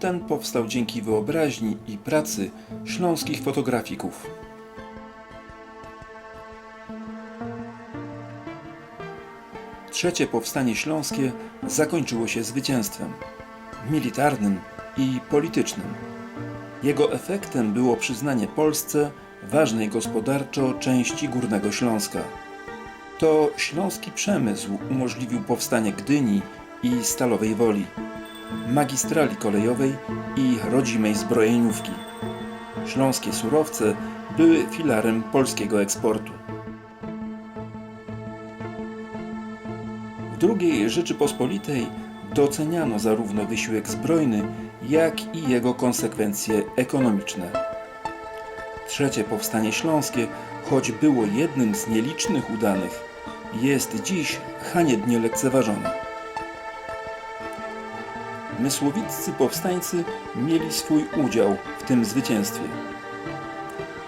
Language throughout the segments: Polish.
Ten powstał dzięki wyobraźni i pracy śląskich fotografików. Trzecie powstanie śląskie zakończyło się zwycięstwem militarnym i politycznym. Jego efektem było przyznanie Polsce ważnej gospodarczo części Górnego Śląska. To śląski przemysł umożliwił powstanie Gdyni i Stalowej Woli, magistrali kolejowej i rodzimej zbrojeniówki. Śląskie surowce były filarem polskiego eksportu. W II Rzeczypospolitej doceniano zarówno wysiłek zbrojny, jak i jego konsekwencje ekonomiczne. Trzecie powstanie śląskie, choć było jednym z nielicznych udanych, jest dziś haniebnie lekceważone. Mysłowiccy powstańcy mieli swój udział w tym zwycięstwie.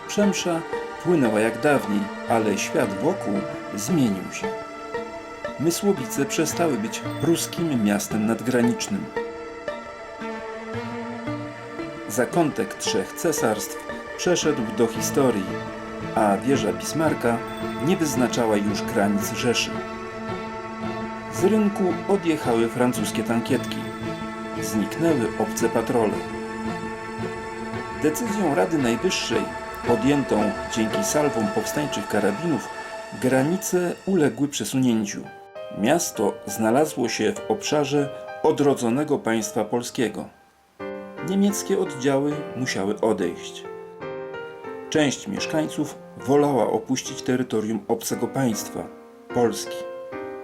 Przemsza płynęła jak dawniej, ale świat wokół zmienił się. Mysłowice przestały być pruskim miastem nadgranicznym. Zakątek trzech cesarstw przeszedł do historii, a wieża Bismarka nie wyznaczała już granic Rzeszy. Z rynku odjechały francuskie tankietki. Zniknęły obce patrole. Decyzją Rady Najwyższej, podjętą dzięki salwom powstańczych karabinów, granice uległy przesunięciu. Miasto znalazło się w obszarze odrodzonego państwa polskiego. Niemieckie oddziały musiały odejść. Część mieszkańców wolała opuścić terytorium obcego państwa Polski.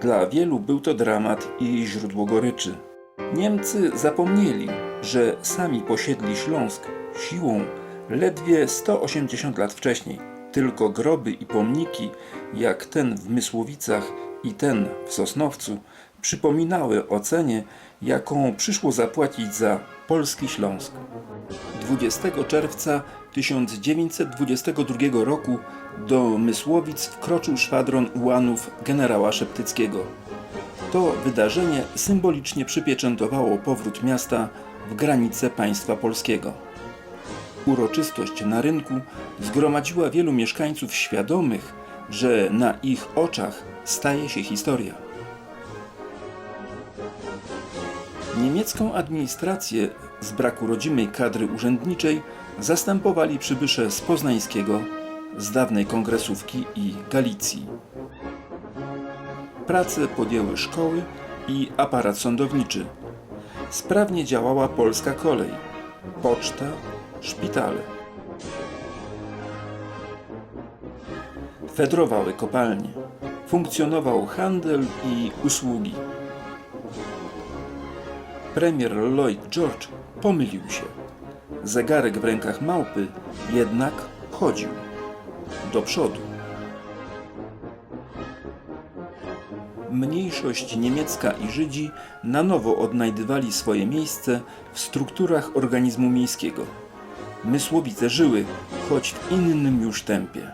Dla wielu był to dramat i źródło goryczy. Niemcy zapomnieli, że sami posiedli Śląsk siłą ledwie 180 lat wcześniej. Tylko groby i pomniki, jak ten w Mysłowicach i ten w Sosnowcu, przypominały o cenie, jaką przyszło zapłacić za polski Śląsk. 20 czerwca 1922 roku do Mysłowic wkroczył szwadron ułanów generała Szeptyckiego. To wydarzenie symbolicznie przypieczętowało powrót miasta w granice państwa polskiego. Uroczystość na rynku zgromadziła wielu mieszkańców świadomych, że na ich oczach staje się historia. Niemiecką administrację z braku rodzimej kadry urzędniczej zastępowali przybysze z Poznańskiego, z dawnej kongresówki i Galicji. Pracę podjęły szkoły i aparat sądowniczy. Sprawnie działała polska kolej, poczta, szpitale. Fedrowały kopalnie. Funkcjonował handel i usługi. Premier Lloyd George pomylił się. Zegarek w rękach małpy jednak chodził do przodu. Mniejszość niemiecka i Żydzi na nowo odnajdywali swoje miejsce w strukturach organizmu miejskiego. Mysłowice żyły, choć w innym już tempie.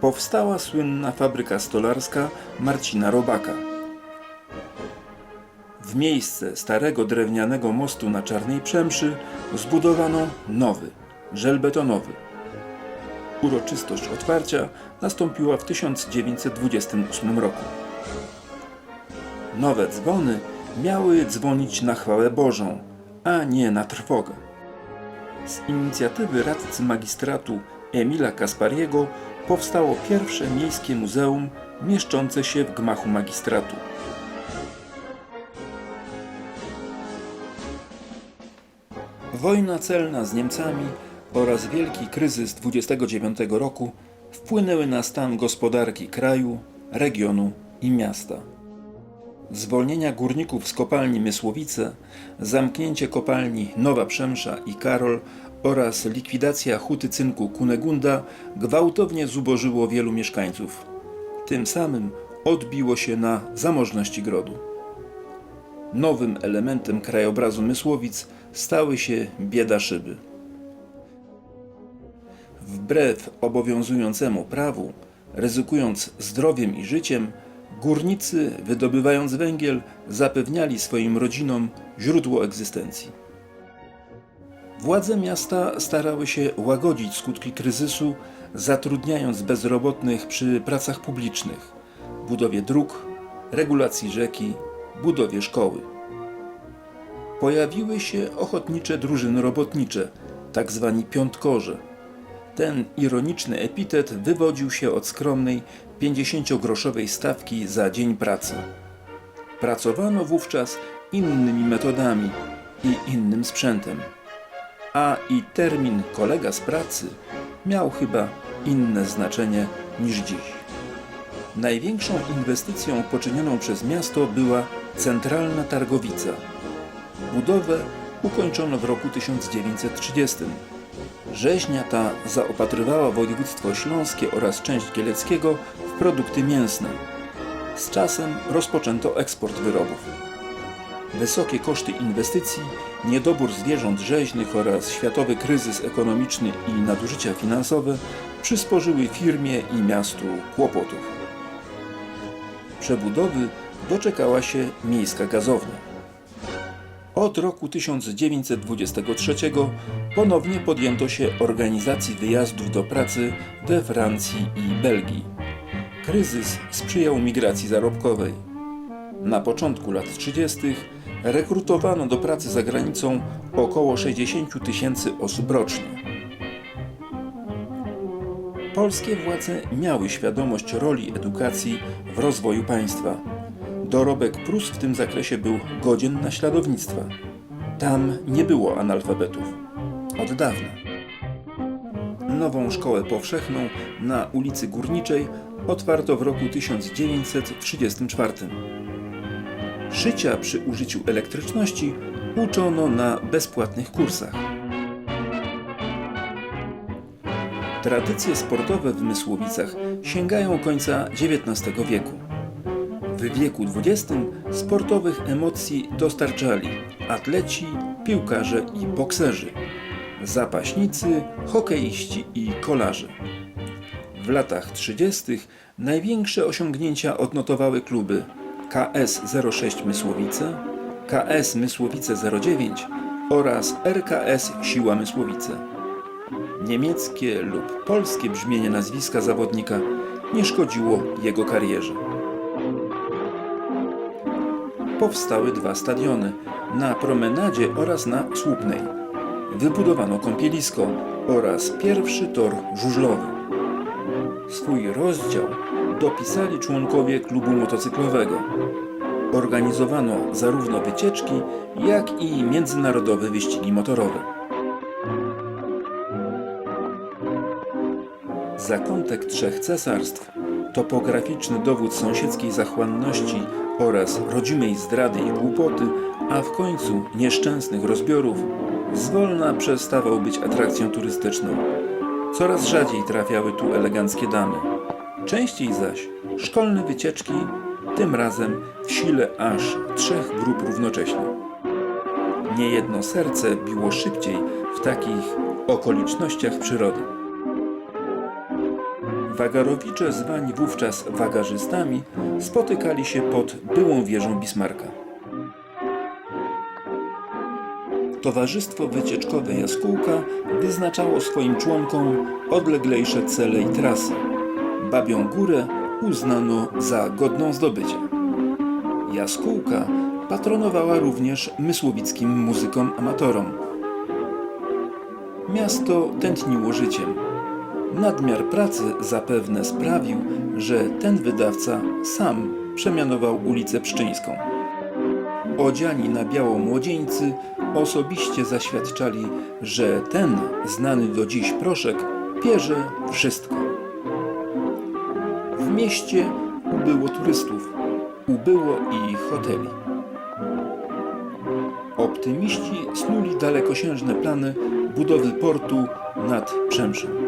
Powstała słynna fabryka stolarska Marcina Robaka. W miejsce starego drewnianego mostu na Czarnej Przemszy zbudowano nowy, żelbetonowy. Uroczystość otwarcia nastąpiła w 1928 roku. Nowe dzwony miały dzwonić na chwałę Bożą, a nie na trwogę. Z inicjatywy radcy magistratu Emila Kaspariego powstało pierwsze miejskie muzeum mieszczące się w gmachu magistratu. Wojna celna z Niemcami oraz wielki kryzys 29 roku wpłynęły na stan gospodarki kraju, regionu i miasta. Zwolnienia górników z kopalni Mysłowice, zamknięcie kopalni Nowa Przemsza i Karol oraz likwidacja huty cynku Kunegunda gwałtownie zubożyło wielu mieszkańców. Tym samym odbiło się na zamożności grodu. Nowym elementem krajobrazu Mysłowic stały się bieda szyby. Wbrew obowiązującemu prawu, ryzykując zdrowiem i życiem, Górnicy, wydobywając węgiel, zapewniali swoim rodzinom źródło egzystencji. Władze miasta starały się łagodzić skutki kryzysu, zatrudniając bezrobotnych przy pracach publicznych, budowie dróg, regulacji rzeki, budowie szkoły. Pojawiły się ochotnicze drużyny robotnicze, tak zwani piątkorze. Ten ironiczny epitet wywodził się od skromnej 50-groszowej stawki za dzień pracy. Pracowano wówczas innymi metodami i innym sprzętem a i termin kolega z pracy miał chyba inne znaczenie niż dziś. Największą inwestycją poczynioną przez miasto była centralna targowica. Budowę ukończono w roku 1930. Rzeźnia ta zaopatrywała województwo śląskie oraz część Kieleckiego w produkty mięsne. Z czasem rozpoczęto eksport wyrobów. Wysokie koszty inwestycji, niedobór zwierząt rzeźnych oraz światowy kryzys ekonomiczny i nadużycia finansowe przysporzyły firmie i miastu kłopotów. Przebudowy doczekała się miejska gazownia. Od roku 1923 ponownie podjęto się organizacji wyjazdów do pracy we Francji i Belgii. Kryzys sprzyjał migracji zarobkowej. Na początku lat 30. rekrutowano do pracy za granicą około 60 tysięcy osób rocznie. Polskie władze miały świadomość roli edukacji w rozwoju państwa. Dorobek Prus w tym zakresie był godzien naśladownictwa. Tam nie było analfabetów. Od dawna. Nową szkołę powszechną na ulicy Górniczej otwarto w roku 1934. Szycia przy użyciu elektryczności uczono na bezpłatnych kursach. Tradycje sportowe w Mysłowicach sięgają końca XIX wieku. W wieku XX sportowych emocji dostarczali atleci, piłkarze i bokserzy, zapaśnicy, hokeiści i kolarze. W latach 30. największe osiągnięcia odnotowały kluby KS 06 Mysłowice, KS Mysłowice 09 oraz RKS Siła Mysłowice. Niemieckie lub polskie brzmienie nazwiska zawodnika nie szkodziło jego karierze. Powstały dwa stadiony na promenadzie oraz na Słupnej. Wybudowano kąpielisko oraz pierwszy tor żużlowy. Swój rozdział dopisali członkowie klubu motocyklowego. Organizowano zarówno wycieczki, jak i międzynarodowe wyścigi motorowe. Zakątek Trzech Cesarstw, topograficzny dowód sąsiedzkiej zachłanności oraz rodzimej zdrady i głupoty, a w końcu nieszczęsnych rozbiorów, zwolna przestawał być atrakcją turystyczną. Coraz rzadziej trafiały tu eleganckie damy. Częściej zaś szkolne wycieczki, tym razem w sile aż trzech grup równocześnie. Niejedno serce biło szybciej w takich okolicznościach przyrody. Wagarowicze, zwani wówczas wagarzystami, spotykali się pod byłą wieżą Bismarka. Towarzystwo Wycieczkowe Jaskółka wyznaczało swoim członkom odleglejsze cele i trasy. Babią Górę uznano za godną zdobycia. Jaskółka patronowała również mysłowickim muzykom amatorom. Miasto tętniło życiem. Nadmiar pracy zapewne sprawił, że ten wydawca sam przemianował ulicę Pszczyńską. Odziani na biało młodzieńcy osobiście zaświadczali, że ten znany do dziś proszek bierze wszystko. W mieście ubyło turystów, ubyło i hoteli. Optymiści snuli dalekosiężne plany budowy portu nad Przemszem.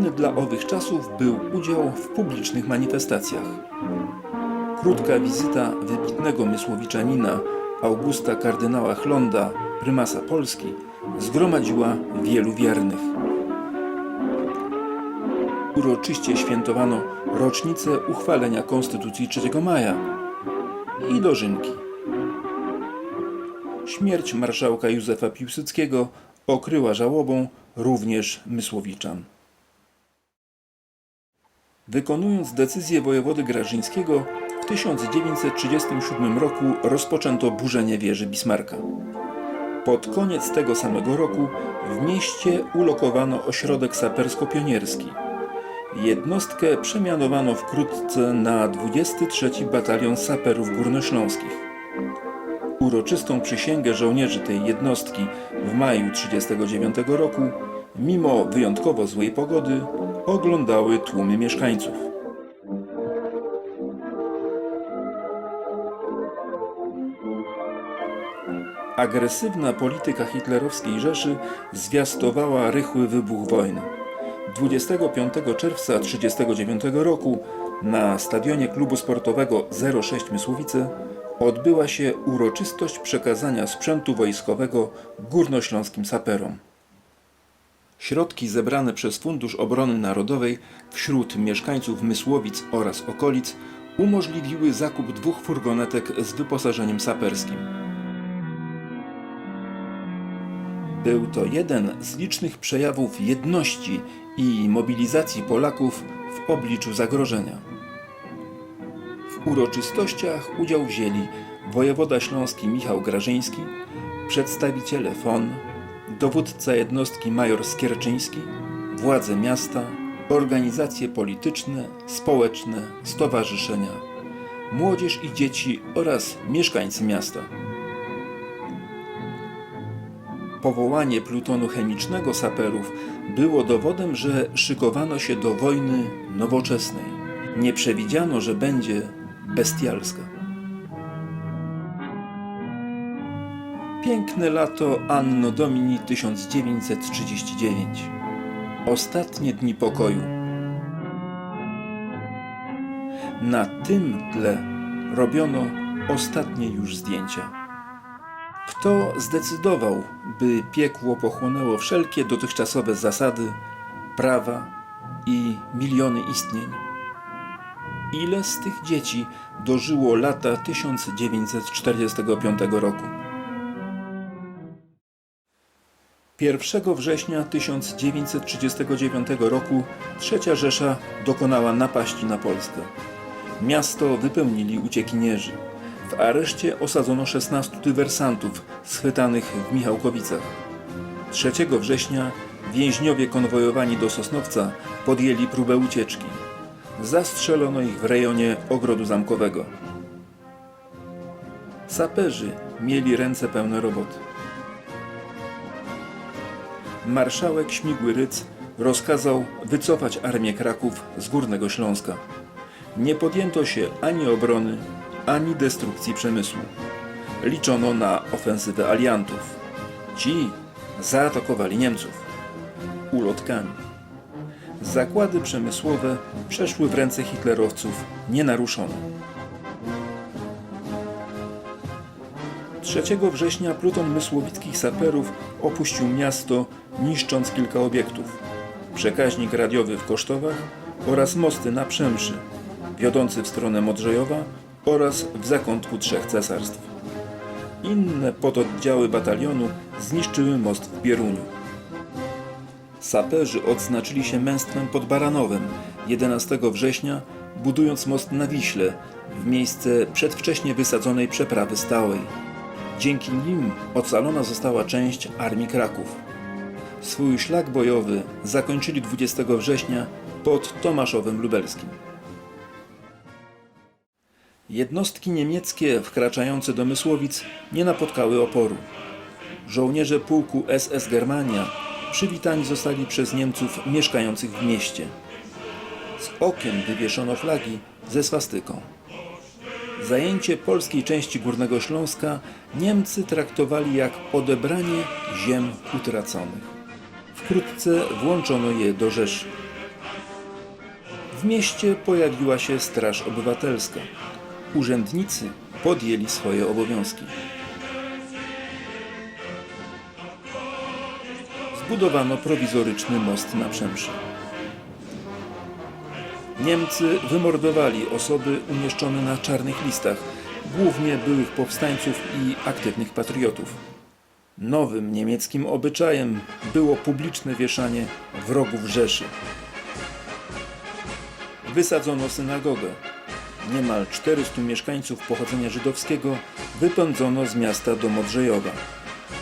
Znamienny dla owych czasów był udział w publicznych manifestacjach. Krótka wizyta wybitnego mysłowiczanina Augusta kardynała Chlonda prymasa Polski, zgromadziła wielu wiernych. Uroczyście świętowano rocznicę uchwalenia Konstytucji 3 maja i dożynki. Śmierć marszałka Józefa Piłsudskiego okryła żałobą również Mysłowiczan. Wykonując decyzję wojewody grażyńskiego, w 1937 roku rozpoczęto burzenie wieży Bismarka. Pod koniec tego samego roku w mieście ulokowano ośrodek sapersko-pionierski. Jednostkę przemianowano wkrótce na 23 Batalion Saperów Górnośląskich. Uroczystą przysięgę żołnierzy tej jednostki w maju 1939 roku, mimo wyjątkowo złej pogody, oglądały tłumy mieszkańców. Agresywna polityka hitlerowskiej Rzeszy zwiastowała rychły wybuch wojny. 25 czerwca 1939 roku na stadionie klubu sportowego 06 Mysłowice odbyła się uroczystość przekazania sprzętu wojskowego górnośląskim saperom. Środki zebrane przez Fundusz Obrony Narodowej wśród mieszkańców Mysłowic oraz okolic umożliwiły zakup dwóch furgonetek z wyposażeniem saperskim. Był to jeden z licznych przejawów jedności i mobilizacji Polaków w obliczu zagrożenia. W uroczystościach udział wzięli wojewoda śląski Michał Grażyński, przedstawiciele FON, dowódca jednostki major Skierczyński, władze miasta, organizacje polityczne, społeczne, stowarzyszenia, młodzież i dzieci oraz mieszkańcy miasta. Powołanie plutonu chemicznego saperów było dowodem, że szykowano się do wojny nowoczesnej. Nie przewidziano, że będzie bestialska. Piękne lato Anno Domini 1939. Ostatnie dni pokoju. Na tym tle robiono ostatnie już zdjęcia. Kto zdecydował, by piekło pochłonęło wszelkie dotychczasowe zasady, prawa i miliony istnień? Ile z tych dzieci dożyło lata 1945 roku? 1 września 1939 roku Trzecia Rzesza dokonała napaści na Polskę. Miasto wypełnili uciekinierzy. W areszcie osadzono 16 dywersantów schwytanych w Michałkowicach. 3 września więźniowie konwojowani do Sosnowca podjęli próbę ucieczki. Zastrzelono ich w rejonie Ogrodu Zamkowego. Saperzy mieli ręce pełne roboty. Marszałek Śmigły Ryc rozkazał wycofać armię Kraków z Górnego Śląska. Nie podjęto się ani obrony, ani destrukcji przemysłu. Liczono na ofensywę aliantów. Ci zaatakowali Niemców ulotkami. Zakłady przemysłowe przeszły w ręce hitlerowców nienaruszone. 3 września pluton mysłowickich saperów opuścił miasto, niszcząc kilka obiektów. Przekaźnik radiowy w Kosztowach oraz mosty na Przemszy, wiodący w stronę Modrzejowa oraz w zakątku Trzech Cesarstw. Inne pododdziały batalionu zniszczyły most w Bieruniu. Saperzy odznaczyli się męstwem pod Baranowem 11 września, budując most na Wiśle w miejsce przedwcześnie wysadzonej przeprawy stałej. Dzięki nim ocalona została część Armii Kraków. Swój szlak bojowy zakończyli 20 września pod Tomaszowem Lubelskim. Jednostki niemieckie wkraczające do Mysłowic nie napotkały oporu. Żołnierze pułku SS Germania przywitani zostali przez Niemców mieszkających w mieście. Z okien wywieszono flagi ze swastyką. Zajęcie polskiej części Górnego Śląska Niemcy traktowali jak odebranie ziem utraconych. Wkrótce włączono je do Rzeszy. W mieście pojawiła się Straż Obywatelska. Urzędnicy podjęli swoje obowiązki. zbudowano prowizoryczny most na Przemszy. Niemcy wymordowali osoby umieszczone na czarnych listach, głównie byłych powstańców i aktywnych patriotów. Nowym niemieckim obyczajem było publiczne wieszanie wrogów Rzeszy. Wysadzono synagogę. Niemal 400 mieszkańców pochodzenia żydowskiego wypędzono z miasta do Modrzejowa.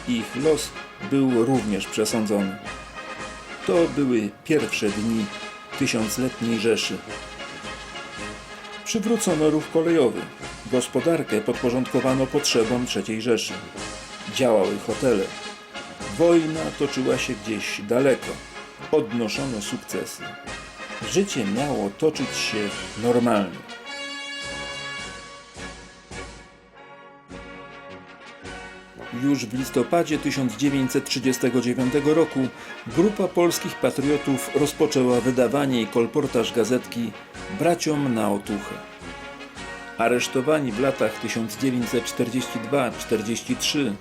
Ich los był również przesądzony. To były pierwsze dni tysiącletniej Rzeszy. Przywrócono ruch kolejowy. Gospodarkę podporządkowano potrzebom III Rzeszy. Działały hotele. Wojna toczyła się gdzieś daleko. Odnoszono sukcesy. Życie miało toczyć się normalnie. Już w listopadzie 1939 roku grupa polskich patriotów rozpoczęła wydawanie i kolportaż gazetki Braciom na otuchę. Aresztowani w latach 1942-43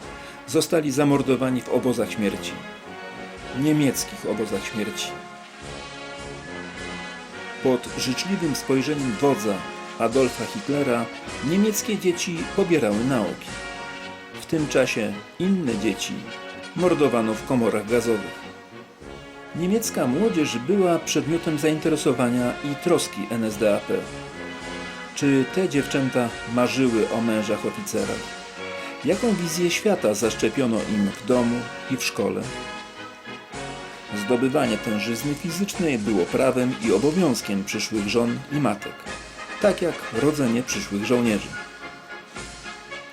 zostali zamordowani w obozach śmierci. Niemieckich obozach śmierci. Pod życzliwym spojrzeniem wodza Adolfa Hitlera niemieckie dzieci pobierały nauki. Tym czasie inne dzieci mordowano w komorach gazowych. Niemiecka młodzież była przedmiotem zainteresowania i troski NSDAP. Czy te dziewczęta marzyły o mężach oficerach? Jaką wizję świata zaszczepiono im w domu i w szkole? Zdobywanie tężyzny fizycznej było prawem i obowiązkiem przyszłych żon i matek, tak jak rodzenie przyszłych żołnierzy.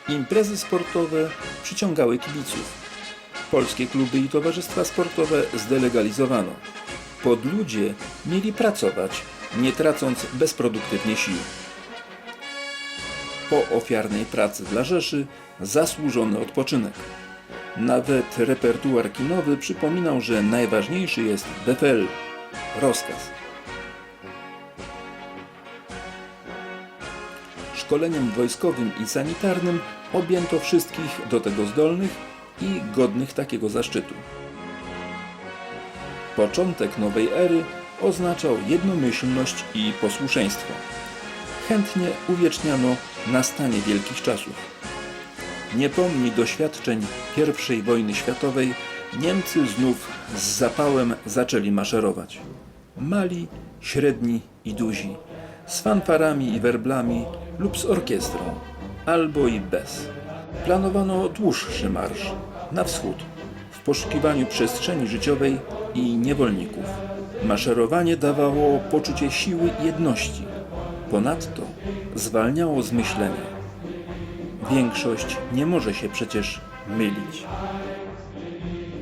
Imprezy sportowe przyciągały kibiców. Polskie kluby i towarzystwa sportowe zdelegalizowano. Podludzie mieli pracować, nie tracąc bezproduktywnie sił. Po ofiarnej pracy dla Rzeszy zasłużony odpoczynek. Nawet repertuar kinowy przypominał, że najważniejszy jest befel, rozkaz. Szkoleniem wojskowym i sanitarnym objęto wszystkich do tego zdolnych i godnych takiego zaszczytu. Początek nowej ery oznaczał jednomyślność i posłuszeństwo. Chętnie uwieczniano nastanie wielkich czasów. Niepomni doświadczeń I wojny światowej, Niemcy znów z zapałem zaczęli maszerować. Mali, średni i duzi, z fanfarami i werblami lub z orkiestrą, albo i bez. Planowano dłuższy marsz na wschód, w poszukiwaniu przestrzeni życiowej i niewolników. Maszerowanie dawało poczucie siły i jedności. Ponadto zwalniało z myślenia. Większość nie może się przecież mylić.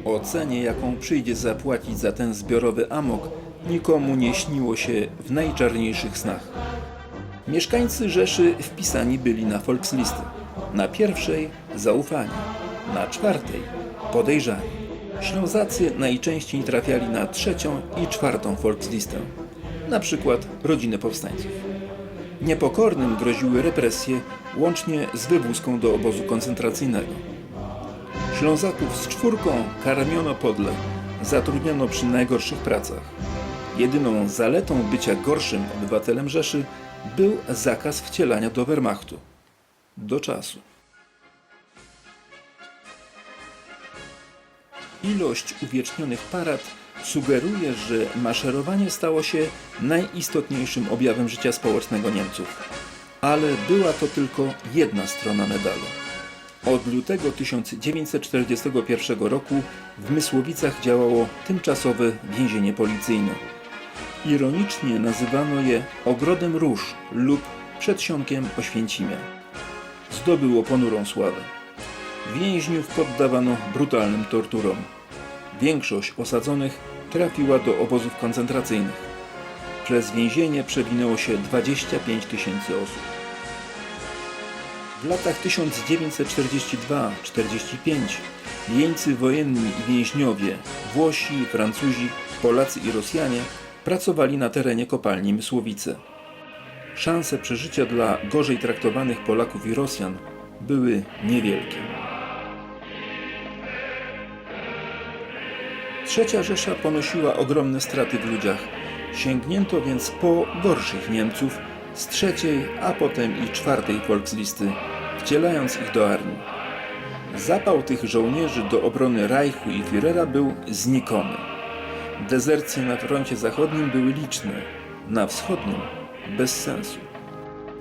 O cenie, jaką przyjdzie zapłacić za ten zbiorowy amok, nikomu nie śniło się w najczarniejszych snach. Mieszkańcy Rzeszy wpisani byli na Volkslisty. Na pierwszej zaufani, na czwartej podejrzani. Ślązacy najczęściej trafiali na trzecią i czwartą Volkslistę, na przykład rodziny powstańców. Niepokornym groziły represje łącznie z wywózką do obozu koncentracyjnego. Ślązaków z czwórką karmiono podle, zatrudniono przy najgorszych pracach. Jedyną zaletą bycia gorszym obywatelem Rzeszy był zakaz wcielania do Wehrmachtu. Do czasu. Ilość uwiecznionych parad sugeruje, że maszerowanie stało się najistotniejszym objawem życia społecznego Niemców. Ale była to tylko jedna strona medalu. Od lutego 1941 roku w Mysłowicach działało tymczasowe więzienie policyjne. Ironicznie nazywano je Ogrodem Róż lub Przedsionkiem Oświęcimia. Zdobyło ponurą sławę. Więźniów poddawano brutalnym torturom. Większość osadzonych trafiła do obozów koncentracyjnych. Przez więzienie przewinęło się 25 tysięcy osób. W latach 1942-45 jeńcy wojenni i więźniowie, Włosi, Francuzi, Polacy i Rosjanie pracowali na terenie kopalni Mysłowice. Szanse przeżycia dla gorzej traktowanych Polaków i Rosjan były niewielkie. Trzecia Rzesza ponosiła ogromne straty w ludziach. Sięgnięto więc po gorszych Niemców z trzeciej, a potem i czwartej Volkslisty, wcielając ich do armii. Zapał tych żołnierzy do obrony Reichu i Führera był znikomy. Dezercje na froncie zachodnim były liczne, na wschodnim bez sensu.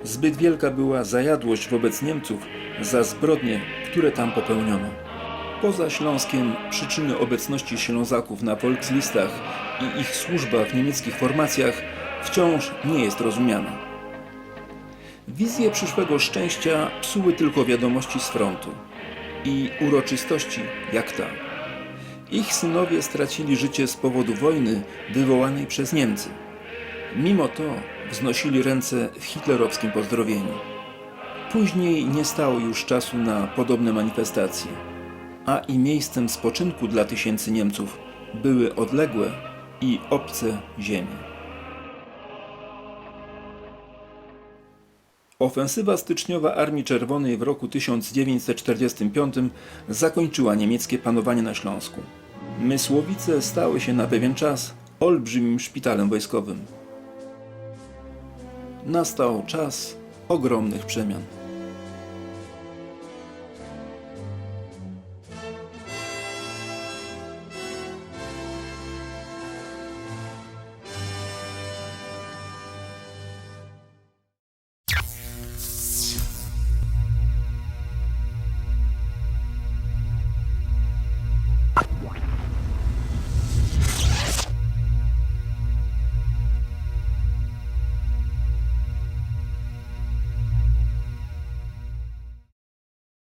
Zbyt wielka była zajadłość wobec Niemców za zbrodnie, które tam popełniono. Poza Śląskiem przyczyny obecności Ślązaków na Volkslistach i ich służba w niemieckich formacjach wciąż nie jest rozumiana. Wizję przyszłego szczęścia psuły tylko wiadomości z frontu i uroczystości jak ta. Ich synowie stracili życie z powodu wojny wywołanej przez Niemcy. Mimo to wznosili ręce w hitlerowskim pozdrowieniu. Później nie stało już czasu na podobne manifestacje, a i miejscem spoczynku dla tysięcy Niemców były odległe i obce ziemie. Ofensywa styczniowa Armii Czerwonej w roku 1945 zakończyła niemieckie panowanie na Śląsku. Mysłowice stały się na pewien czas olbrzymim szpitalem wojskowym. Nastał czas ogromnych przemian.